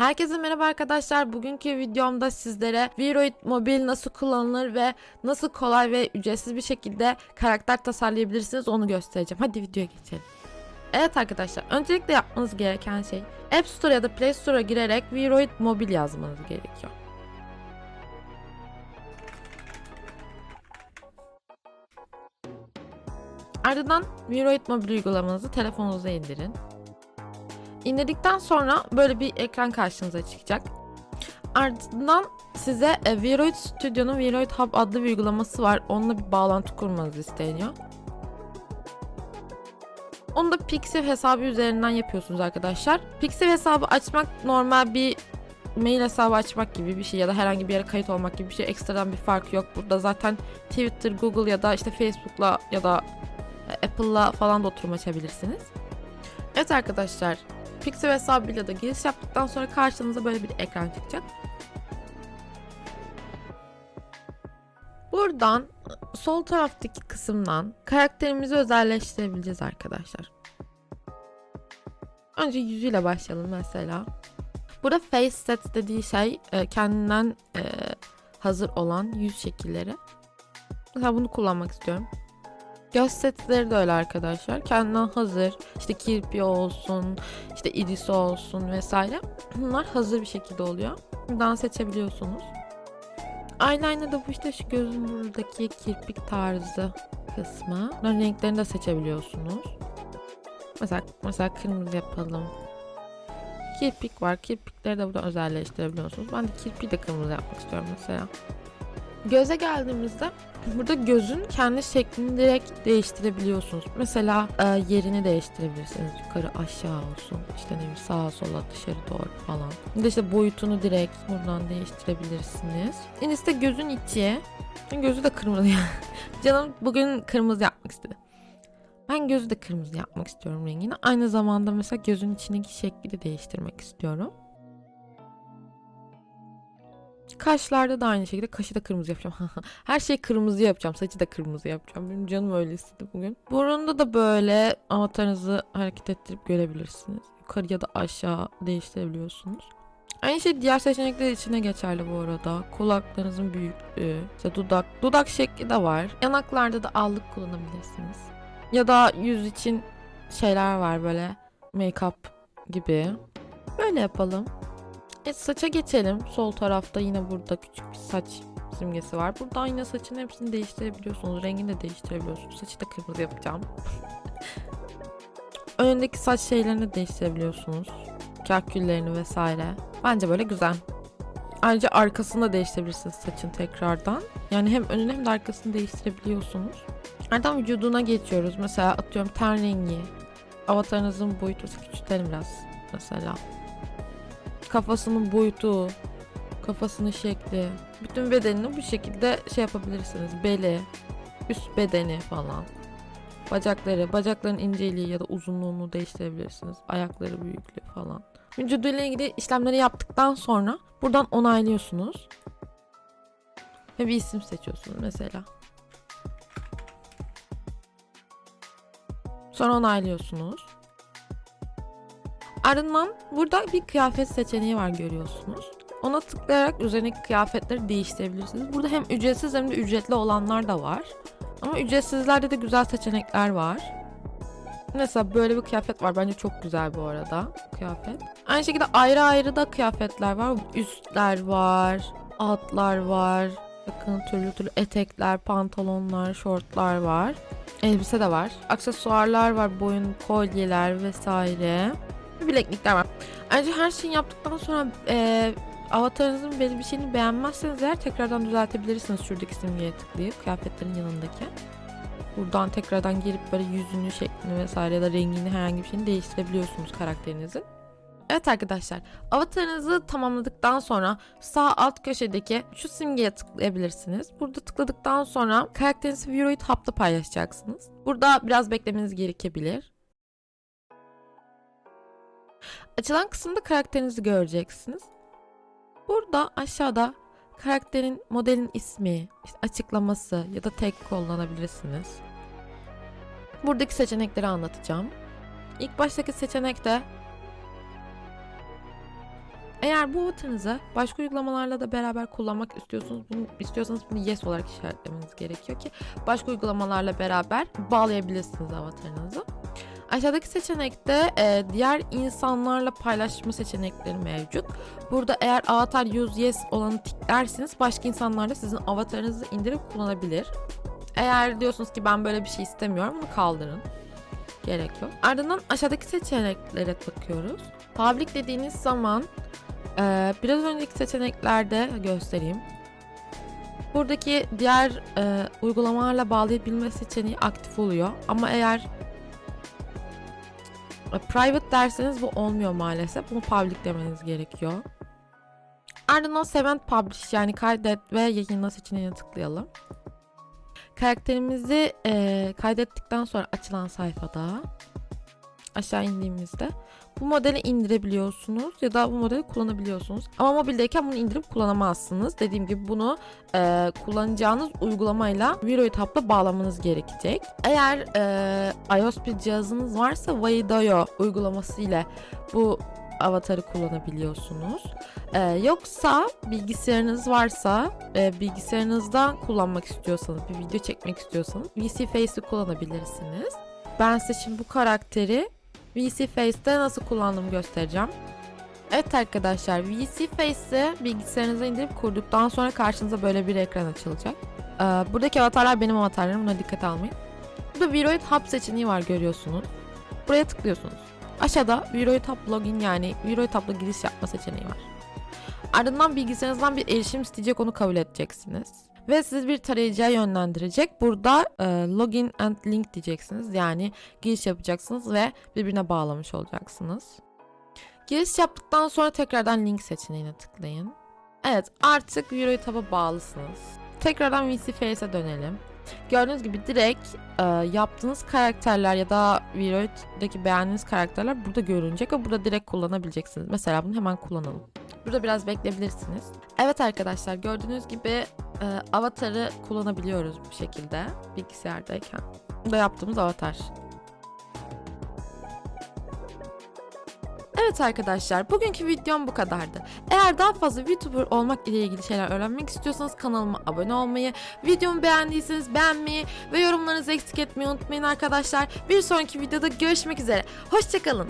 Herkese merhaba arkadaşlar. Bugünkü videomda sizlere Viroid Mobil nasıl kullanılır ve nasıl kolay ve ücretsiz bir şekilde karakter tasarlayabilirsiniz onu göstereceğim. Hadi videoya geçelim. Evet arkadaşlar, öncelikle yapmanız gereken şey App Store ya da Play Store'a girerek Viroid Mobil yazmanız gerekiyor. Ardından Viroid Mobil uygulamanızı telefonunuza indirin. İndirdikten sonra böyle bir ekran karşınıza çıkacak. Ardından size e, Viroid Studio'nun Viroid Hub adlı bir uygulaması var. Onunla bir bağlantı kurmanız isteniyor. Onu da Pixel hesabı üzerinden yapıyorsunuz arkadaşlar. Pixel hesabı açmak normal bir mail hesabı açmak gibi bir şey ya da herhangi bir yere kayıt olmak gibi bir şey. Ekstradan bir fark yok. Burada zaten Twitter, Google ya da işte Facebook'la ya da e, Apple'la falan da oturum açabilirsiniz. Evet arkadaşlar, Pixel hesabıyla da giriş yaptıktan sonra karşınıza böyle bir ekran çıkacak. Buradan sol taraftaki kısımdan karakterimizi özelleştirebileceğiz arkadaşlar. Önce yüzüyle başlayalım mesela. Burada face set dediği şey e, kendinden e, hazır olan yüz şekilleri. Mesela bunu kullanmak istiyorum. Göz setleri de öyle arkadaşlar. Kendinden hazır. İşte kirpi olsun, işte irisi olsun vesaire. Bunlar hazır bir şekilde oluyor. Buradan seçebiliyorsunuz. Eyeliner'da bu işte şu gözün buradaki kirpik tarzı kısmı. Bunların renklerini de seçebiliyorsunuz. Mesela, mesela kırmızı yapalım. Kirpik var. Kirpikleri de burada özelleştirebiliyorsunuz. Ben de kirpiği de kırmızı yapmak istiyorum mesela. Göze geldiğimizde burada gözün kendi şeklini direkt değiştirebiliyorsunuz. Mesela e, yerini değiştirebilirsiniz. Yukarı aşağı olsun. İşte ne bileyim sağa sola dışarı doğru falan. Bir de işte boyutunu direkt buradan değiştirebilirsiniz. En ise gözün içi. Gözü de kırmızı. Canım bugün kırmızı yapmak istedi. Ben gözü de kırmızı yapmak istiyorum rengini. Aynı zamanda mesela gözün içindeki şekli de değiştirmek istiyorum. Kaşlarda da aynı şekilde kaşı da kırmızı yapacağım. Her şeyi kırmızı yapacağım. Saçı da kırmızı yapacağım. Benim canım öyle istedi bugün. Burunda da böyle avatarınızı hareket ettirip görebilirsiniz. Yukarı ya da aşağı değiştirebiliyorsunuz. Aynı şey diğer seçenekler için de geçerli bu arada. Kulaklarınızın büyüklüğü, işte dudak, dudak şekli de var. Yanaklarda da allık kullanabilirsiniz. Ya da yüz için şeyler var böyle make-up gibi. Böyle yapalım. E, saça geçelim. Sol tarafta yine burada küçük bir saç simgesi var. Buradan yine saçın hepsini değiştirebiliyorsunuz. Rengini de değiştirebiliyorsunuz. Saçı da kırmızı yapacağım. Önündeki saç şeylerini de değiştirebiliyorsunuz. Kaküllerini vesaire. Bence böyle güzel. Ayrıca arkasını da değiştirebilirsiniz saçın tekrardan. Yani hem önünü hem de arkasını değiştirebiliyorsunuz. Ardından vücuduna geçiyoruz. Mesela atıyorum ten rengi. Avatarınızın boyutu küçültelim biraz mesela kafasının boyutu, kafasının şekli, bütün bedenini bu şekilde şey yapabilirsiniz. Beli, üst bedeni falan. Bacakları, bacakların inceliği ya da uzunluğunu değiştirebilirsiniz. Ayakları büyüklüğü falan. Vücuduyla ilgili işlemleri yaptıktan sonra buradan onaylıyorsunuz. Ve bir isim seçiyorsunuz mesela. Sonra onaylıyorsunuz. Ardından burada bir kıyafet seçeneği var görüyorsunuz. Ona tıklayarak üzerindeki kıyafetleri değiştirebilirsiniz. Burada hem ücretsiz hem de ücretli olanlar da var. Ama ücretsizlerde de güzel seçenekler var. Mesela böyle bir kıyafet var. Bence çok güzel bu arada kıyafet. Aynı şekilde ayrı ayrı da kıyafetler var. Üstler var, altlar var. Bakın türlü türlü etekler, pantolonlar, şortlar var. Elbise de var. Aksesuarlar var, boyun kolyeler vesaire bileklikler var. Ayrıca her şeyi yaptıktan sonra e, avatarınızın bir şeyini beğenmezseniz eğer tekrardan düzeltebilirsiniz şuradaki simgeye tıklayıp kıyafetlerin yanındaki. Buradan tekrardan gelip böyle yüzünü, şeklini vesaire ya da rengini herhangi bir şeyini değiştirebiliyorsunuz karakterinizin. Evet arkadaşlar, avatarınızı tamamladıktan sonra sağ alt köşedeki şu simgeye tıklayabilirsiniz. Burada tıkladıktan sonra karakterinizi Viroid Hub'da paylaşacaksınız. Burada biraz beklemeniz gerekebilir. Açılan kısımda karakterinizi göreceksiniz. Burada aşağıda karakterin modelin ismi, açıklaması ya da tek kullanabilirsiniz. Buradaki seçenekleri anlatacağım. İlk baştaki seçenekte Eğer bu avatarınızı başka uygulamalarla da beraber kullanmak istiyorsunuz, bunu istiyorsanız bunu yes olarak işaretlemeniz gerekiyor ki başka uygulamalarla beraber bağlayabilirsiniz avatarınızı. Aşağıdaki seçenekte e, diğer insanlarla paylaşma seçenekleri mevcut. Burada eğer avatar use yes olanı tıklerseniz başka insanlar da sizin avatarınızı indirip kullanabilir. Eğer diyorsunuz ki ben böyle bir şey istemiyorum bunu kaldırın. Gerek yok. Ardından aşağıdaki seçeneklere tıklıyoruz. Public dediğiniz zaman e, biraz önceki seçeneklerde göstereyim. Buradaki diğer e, uygulamalarla bağlayabilme seçeneği aktif oluyor. Ama eğer private derseniz bu olmuyor maalesef. Bunu public demeniz gerekiyor. Ardından save and publish yani kaydet ve yayınla seçeneğine tıklayalım. Karakterimizi e, kaydettikten sonra açılan sayfada aşağı indiğimizde bu modeli indirebiliyorsunuz ya da bu modeli kullanabiliyorsunuz. Ama mobildeyken bunu indirip kullanamazsınız. Dediğim gibi bunu e, kullanacağınız uygulamayla Viroid Hub'la bağlamanız gerekecek. Eğer e, iOS bir cihazınız varsa Vaidoyo uygulaması ile bu avatarı kullanabiliyorsunuz. Ee, yoksa bilgisayarınız varsa e, bilgisayarınızdan kullanmak istiyorsanız bir video çekmek istiyorsanız VC Face'i kullanabilirsiniz. Ben size şimdi bu karakteri VC Face'te nasıl kullandığımı göstereceğim. Evet arkadaşlar VC Face'i bilgisayarınıza indirip kurduktan sonra karşınıza böyle bir ekran açılacak. Ee, buradaki avatarlar benim avatarlarım buna dikkat almayın. Burada Viroid Hub seçeneği var görüyorsunuz. Buraya tıklıyorsunuz. Aşağıda Viroid Hub login yani Viroid Hub'la giriş yapma seçeneği var. Ardından bilgisayarınızdan bir erişim isteyecek onu kabul edeceksiniz. Ve sizi bir tarayıcıya yönlendirecek. Burada e, login and link diyeceksiniz. Yani giriş yapacaksınız ve birbirine bağlamış olacaksınız. Giriş yaptıktan sonra tekrardan link seçeneğine tıklayın. Evet artık Hub'a bağlısınız. Tekrardan VC Face'e dönelim. Gördüğünüz gibi direkt e, yaptığınız karakterler ya da Viroid'deki beğendiğiniz karakterler burada görünecek ve burada direkt kullanabileceksiniz. Mesela bunu hemen kullanalım. Burada biraz bekleyebilirsiniz. Evet arkadaşlar gördüğünüz gibi e, avatarı kullanabiliyoruz bu şekilde bilgisayardayken. Bu da yaptığımız avatar. Evet arkadaşlar bugünkü videom bu kadardı. Eğer daha fazla YouTuber olmak ile ilgili şeyler öğrenmek istiyorsanız kanalıma abone olmayı, videomu beğendiyseniz beğenmeyi ve yorumlarınızı eksik etmeyi unutmayın arkadaşlar. Bir sonraki videoda görüşmek üzere. Hoşçakalın.